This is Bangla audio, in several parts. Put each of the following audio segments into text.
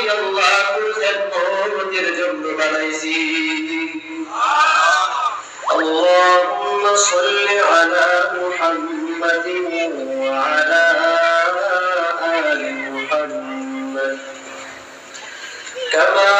আমি আল্লাহ কুরআনের জন্য বানাইছি اللهم صل على محمد وعلى آل محمد كما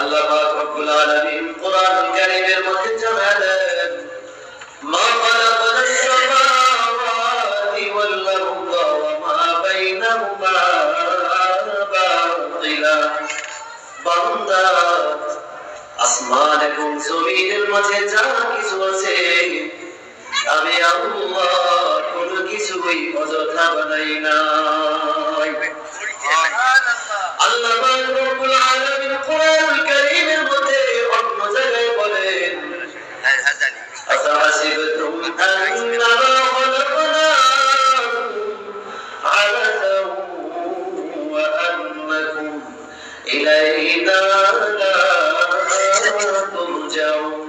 আল্লাহ পাক রব্বুল আলামিন কোরআনুল কারীমের মধ্যে জানালেন, মা খালাকানাস সামাওয়াতি ওয়াল আরদা ওয়া মা বাইনাহুমা বাতিলা। বান্দা আসমান এবং জমিনের মাঝে যা কিছু আছে, আমি আল্লাহ কোনো কিছুই অযথা বানাই না। আল্লাহ পাক রব্বুল আলামিন কোরআনুল কারীমের মধ্যে অন্য জায়গায় বলেন أفحسبتم أنما خلقناكم عبثا وأنكم إلينا لا ترجعون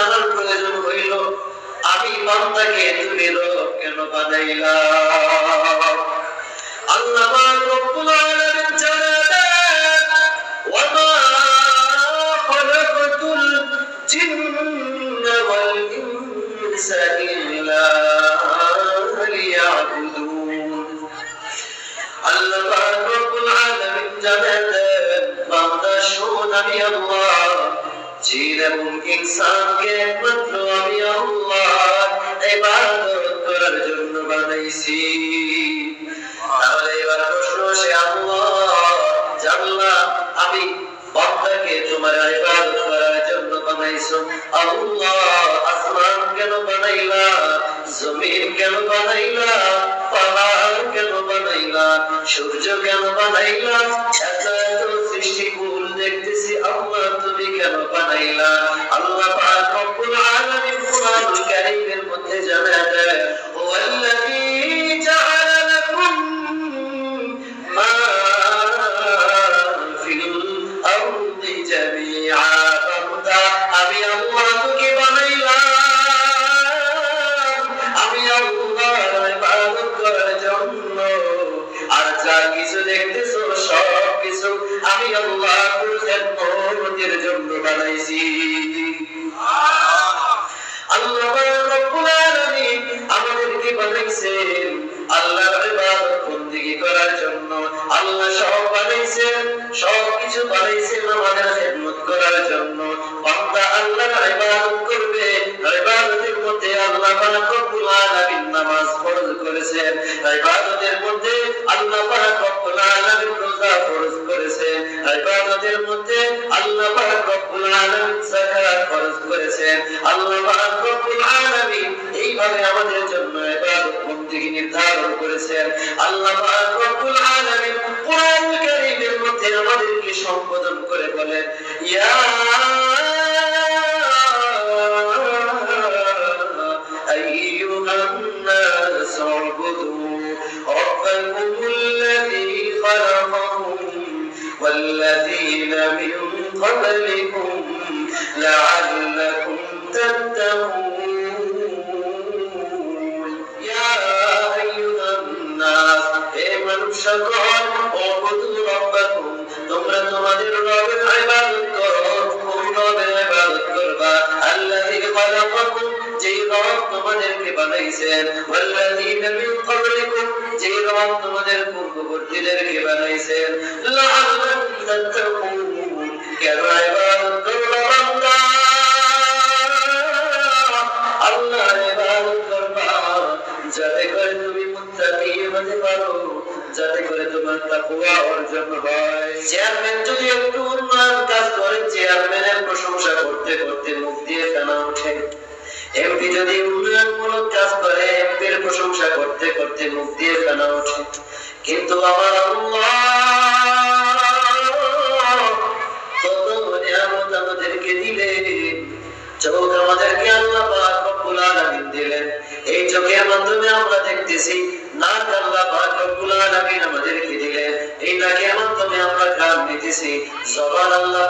জানার প্রয়োজন হইল আমি বান্দাকে তুমি রব কেন বাদাইলাম আল্লাহ জিন্না ইনসানকে একমাত্র আমি আল্লাহ ইবাদত করার জন্য বানাইছি। তাহলে এবার প্রশ্ন সে আল্লাহ জানলাম আমি বান্দাকে তোমার ইবাদত করার জন্য বানাইছো। আল্লাহ আসমান কেন বানাইলা, জমিন কেন বানাইলা, পাহাড় কেন বানাইলা, সূর্য কেন বানাইলা এত সৃষ্টি যা কিছু দেখতেছো সব কিছু আমি আল্লাহ কুরআনের জন্য বানাইছি। আল্লাহ রব্বুল আমাদেরকে বানাইছেন। আল্লাহর ইবাদত বندگی করার জন্য আল্লাহ সব বানাইছেন সব কিছু বানাইছেন আমাদের খেদমত করার জন্য। বান্দা আল্লাহর ইবাদত করবে, ইবাদতের মধ্যে আল্লাহ পাক করেছেন। ইবাদতের মধ্যে আল্লাহ পাক রব্বুল আলামিন রোজা ফরজ করেছেন। ইবাদতের মধ্যে আল্লাহ পাক রব্বুল আলামিন যাকাত ফরজ করেছেন। আল্লাহ পাক রব্বুল আলামিন এইভাবে আমাদের জন্য ইবাদত বندگی নির্ধারণ করেছেন। আল্লাহ পাক রব্বুল আলামিন কোরআন কারীমের মধ্যে আমাদেরকে সম্বোধন করে বলেন, ইয়া فاعبدوا رب الذي خلقهم والذين من قبلكم لعلكم تتقون يا أيها الناس إيمانوا شكرا اعبدوا ربكم ثم تغادر رب العباد তোমাদেরকে বানাইছেন। মিন ক্বাবলিকুম যেই রব তোমাদের পূর্ববর্তীদেরকে বানাইছেন। লাআল্লাকুম কেন ইবাদত যাতে করে তোমার অর্জন চেয়ারম্যান যদি একটু কাজ করে, চেয়ারম্যানের প্রশংসা করতে করতে মুখ দিয়ে কানা ওঠে। এমপি যদি উন্নয়নমূলক কাজ করে এমপির প্রশংসা করতে করতে মুখ দিয়ে কানা ওঠে কিন্তু আমার আমাদেরকে চোখ আমাদেরকে আল্লাহ পাক রব্বুল আলামিন দিলেন। এই চোখের মাধ্যমে আমরা দেখতেছি, নাক আল্লাহ পাক রব্বুল আলামিন আমাদেরকে দিলেন। এই নাকের মাধ্যমে আমরা কান নিতেছি জবান আল্লাহ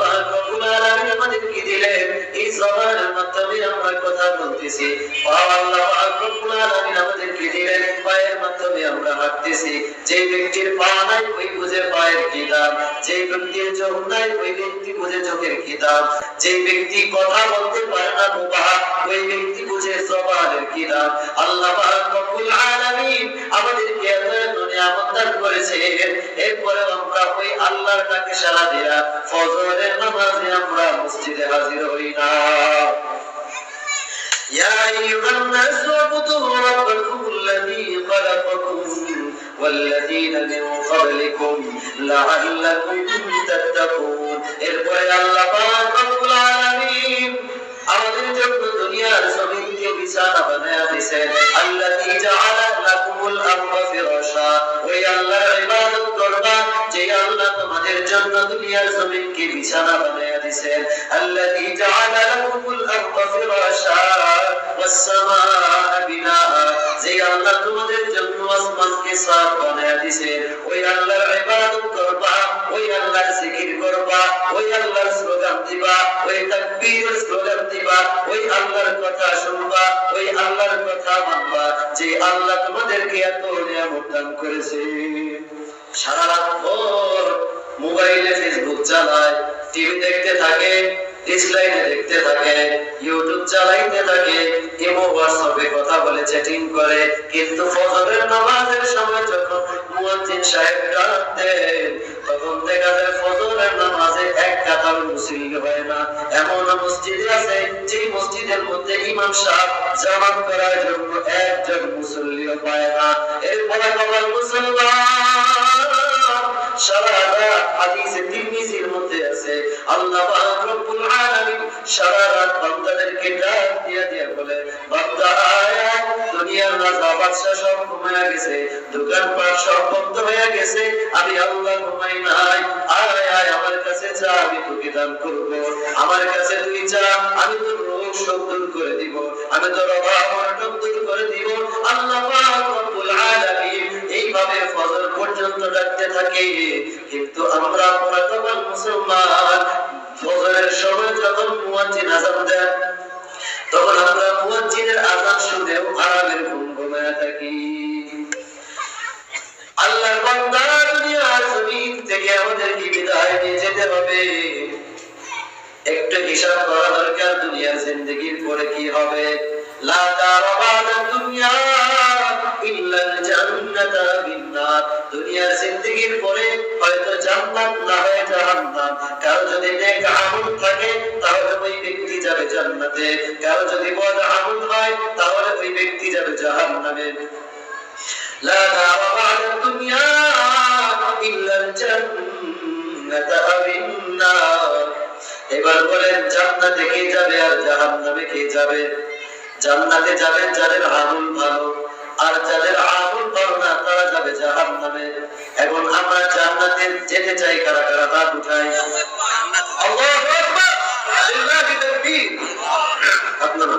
আলামিন আমাদেরকে দিলেন পায়ের মাধ্যমে আমরা হাঁটতেছি। যে ব্যক্তির পা নাই, ওই বুঝে পায়ের কি দাম যে ব্যক্তির চোখ নাই, ওই ব্যক্তি বুঝে চোখের কি দাম যে ব্যক্তি কথা বলতে পারে না বোবা ওই ব্যক্তি বুঝে জবানের কি দাম আল্লাহ রব্বুল আলামিন আমাদেরকে এত নিয়ামত দান করেছেন। এরপরে আমরা ওই আল্লাহর ডাকে সাড়া দিয়া ফজরের নামাজে আমরা মসজিদে হাজির হই না। يا أيها الناس اعبدوا ربكم الذي خلقكم والذين من قبلكم لعلكم تتقون এরপরে আল্লাহ পাক রব্বুল আলামিন আমাদের জন্য দুনিয়ার জমিনকে বিছানা বানায়া দিয়েছেন আল্লাযী করবা যে আল্লাহ তোমাদের জন্য দুনিয়ার জমিনকে বিছানা বানায়া দিয়েছেন। আল্লাযী জাআলা লাকুমুল আরদা ফিরাশা ওয়াস সামাআ বিনাআ যে আল্লাহ তোমাদের জন্য আসমানকে সাফ বানায়া দিয়েছেন। ওই আল্লাহর ইবাদত করবা, ওই আল্লাহর জিকির করবা, ওই আল্লাহর স্লোগান দিবা, ওই তাকবীরের স্লোগান দিবা, ওই আল্লাহর কথা শুনবা, ওই আল্লাহর কথা মানবা। যে আল্লাহ তোমাদেরকে এত নিয়ামত দান করেছে। সারা রাত ভোর মোবাইলে ফেসবুক চালায়, টিভি দেখতে থাকে ডিসলাইনে দেখতে থাকে ইউটিউব চালাইতে থাকে, ইমো হোয়াটসঅ্যাপে কথা বলে চ্যাটিং করে। কিন্তু ফজরের নামাজের সময় যখন মুয়াজ্জিন সাহেব ডাক তখন দেখা যায় ফজরের নামাজে এক কাতার মুসল্লি হয় না। এমন মসজিদ আছে যে মসজিদের মধ্যে ইমাম সাহেব জামাত করার জন্য একজন মুসল্লিও পায় না। এরপরে কবর মুসলমান সারা হাদিসে তিরমিজির মধ্যে আছে, আল্লাহ পাক রব্বুল আলামিন সারা রাত বান্দাদেরকে ডাক দিয়া দিয়া বলে, বান্দা দুনিয়ার রাজা বাদশা সব ঘুমায়া গেছে, দোকানপাট সব বন্ধ হয়ে গেছে, আমি আল্লাহ ঘুমাই নাই। আমার কাছে চা আমি তোকে দান করব, আমার কাছে তুই চা আমি তোর রোগ সব দূর করে দিব, আমি তোর অভাব অনটন দূর করে দিব। আল্লাহ রব্বুল আলামিন এইভাবে ফজর পর্যন্ত ডাকতে থাকে। কিন্তু আমরা পুরাতন মুসলমান, ফজরের সময় যখন মুয়াজ্জিন আযান দেন তখন আমরা মুয়াজ্জিনের আযান শুনেও আরামের ঘুম ঘুমায় থাকি। আল্লাহর বান্দা দুনিয়ার জমিন থেকে আমাদেরকে বিদায় নিয়ে যেতে হবে। একটু হিসাব করা দরকার, দুনিয়ার জিন্দগির পরে কি হবে? দুনিয়ার জিন্দগির পরে হয়তো জান্নাত না হয় জাহান্নাম কারও যদি নেক আমল থাকে, তাহলে ওই ব্যক্তি যাবে জান্নাতে। কারও যদি বদ আমল হয়, তাহলে ওই ব্যক্তি যাবে জাহান্নামে। লা তারাবাদা দুনিয়া إلا الجنة أو النار এবার বলেন জান্নাতে কে যাবে আর জাহান্নামে কে যাবে জান্নাতে যাবে যাদের আমল ভালো আর যাদের আমল ভালো না তারা যাবে জাহান্নামে এখন আমরা জান্নাতে যেতে চাই কারা কারা হাত উঠাই আল্লাহু আকবার লিল্লাহি তাকবীর আপনারা